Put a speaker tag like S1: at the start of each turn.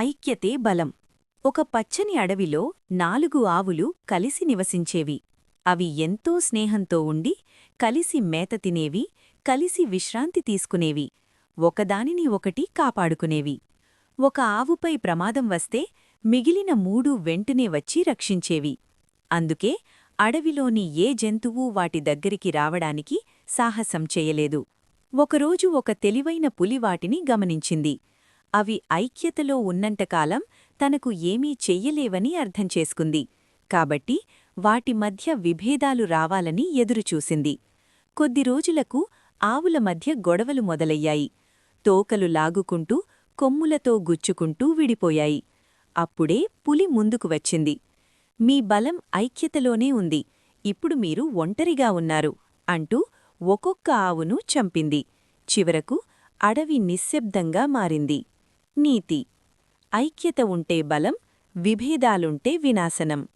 S1: ఐక్యతే బలం. ఒక పచ్చని అడవిలో నాలుగు ఆవులు కలిసి నివసించేవి. అవి ఎంతో స్నేహంతో ఉండి కలిసి మేత తినేవి కలిసి విశ్రాంతి తీసుకునేవి. ఒకదానిని ఒకటి కాపాడుకునేవి. ఒక ఆవుపై ప్రమాదం వస్తే మిగిలిన మూడు వెంటనే వచ్చి రక్షించేవి. అందుకే అడవిలోని ఏ జంతువు వాటి దగ్గరికి రావడానికి సాహసం చేయలేదు. ఒకరోజు ఒక తెలివైన పులి వాటిని గమనించింది. అవి ఐక్యతలో ఉన్నంతకాలం తనకు ఏమీ చెయ్యలేవని అర్థం చేసుకుంది. కాబట్టి వాటి మధ్య విభేదాలు రావాలని ఎదురుచూసింది. కొద్ది రోజులకు ఆవుల మధ్య గొడవలు మొదలయ్యాయి. తోకలు లాగుకుంటూ కొమ్ములతో గుచ్చుకుంటూ విడిపోయాయి. అప్పుడే పులి ముందుకు వచ్చింది. మీ బలం ఐక్యతలోనే ఉంది. ఇప్పుడు మీరు ఒంటరిగా ఉన్నారు అంటూ ఒక్కొక్క ఆవును చంపింది. చివరకు అడవి నిశ్శబ్దంగా మారింది. నీతి. ఐక్యత ఉంటే బలం విభేదాలుంటే వినాశనం.